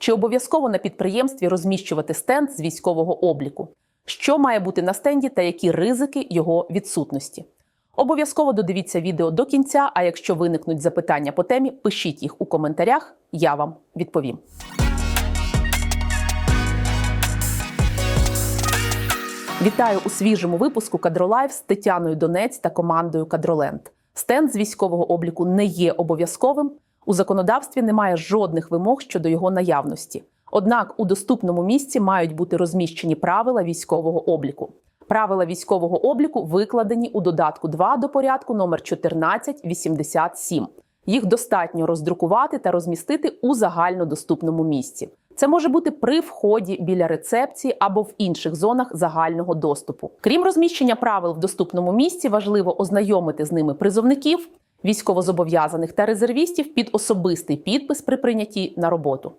Чи обов'язково на підприємстві розміщувати стенд з військового обліку? Що має бути на стенді та які ризики його відсутності? Обов'язково додивіться відео до кінця. А якщо виникнуть запитання по темі, пишіть їх у коментарях, я вам відповім. Вітаю у свіжому випуску Кадролайв з Тетяною Донець та командою Кадроленд. Стенд з військового обліку не є обов'язковим. У законодавстві немає жодних вимог щодо його наявності. Однак у доступному місці мають бути розміщені правила військового обліку. Правила військового обліку викладені у додатку 2 до порядку номер 1487. Їх достатньо роздрукувати та розмістити у загальнодоступному місці. Це може бути при вході біля рецепції або в інших зонах загального доступу. Крім розміщення правил в доступному місці, важливо ознайомити з ними призовників, військовозобов'язаних та резервістів під особистий підпис при прийнятті на роботу.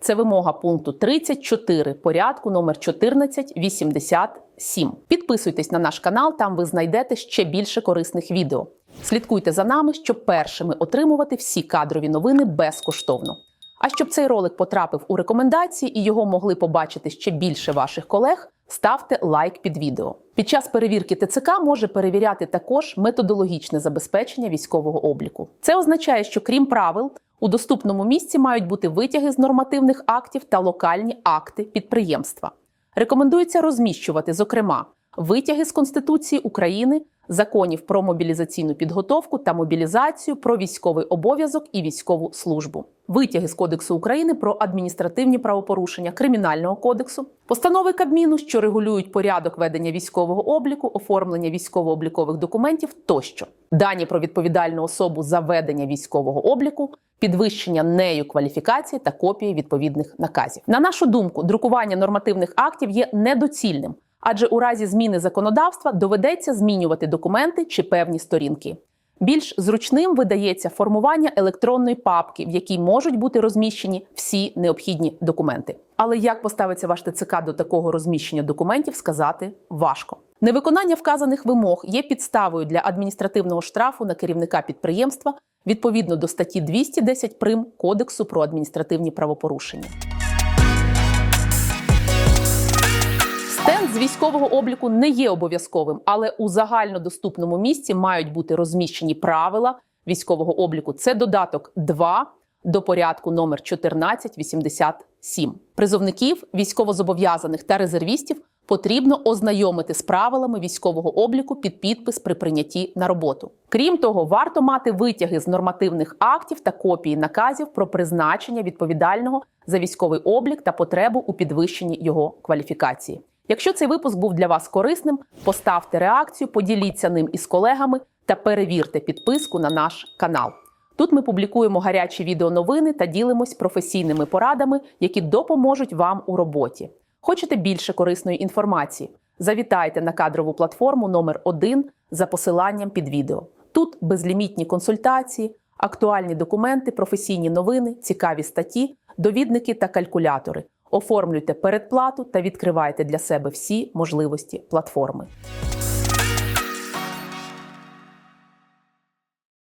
Це вимога пункту 34 порядку номер 1487. Підписуйтесь на наш канал, там ви знайдете ще більше корисних відео. Слідкуйте за нами, щоб першими отримувати всі кадрові новини безкоштовно. А щоб цей ролик потрапив у рекомендації і його могли побачити ще більше ваших колег, ставте лайк під відео. Під час перевірки ТЦК може перевіряти також методологічне забезпечення військового обліку. Це означає, що крім правил, у доступному місці мають бути витяги з нормативних актів та локальні акти підприємства. Рекомендується розміщувати, зокрема, витяги з Конституції України, законів про мобілізаційну підготовку та мобілізацію, про військовий обов'язок і військову службу, витяги з Кодексу України про адміністративні правопорушення Кримінального кодексу, постанови Кабміну, що регулюють порядок ведення військового обліку, оформлення військово-облікових документів тощо, дані про відповідальну особу за ведення військового обліку. Підвищення нею кваліфікації та копії відповідних наказів. На нашу думку, друкування нормативних актів є недоцільним, адже у разі зміни законодавства доведеться змінювати документи чи певні сторінки. Більш зручним видається формування електронної папки, в якій можуть бути розміщені всі необхідні документи. Але як поставиться ваш ТЦК до такого розміщення документів, сказати важко. Невиконання вказаних вимог є підставою для адміністративного штрафу на керівника підприємства відповідно до статті 210 прим Кодексу про адміністративні правопорушення. Військового обліку не є обов'язковим, але у загальнодоступному місці мають бути розміщені правила військового обліку. Це додаток 2 до порядку номер 1487. Призовників, військовозобов'язаних та резервістів потрібно ознайомити з правилами військового обліку під підпис при прийнятті на роботу. Крім того, варто мати витяги з нормативних актів та копії наказів про призначення відповідального за військовий облік та потребу у підвищенні його кваліфікації. Якщо цей випуск був для вас корисним, поставте реакцію, поділіться ним із колегами та перевірте підписку на наш канал. Тут ми публікуємо гарячі відеоновини та ділимось професійними порадами, які допоможуть вам у роботі. Хочете більше корисної інформації? Завітайте на кадрову платформу номер 1 за посиланням під відео. Тут безлімітні консультації, актуальні документи, професійні новини, цікаві статті, довідники та калькулятори. Оформлюйте передплату та відкривайте для себе всі можливості платформи.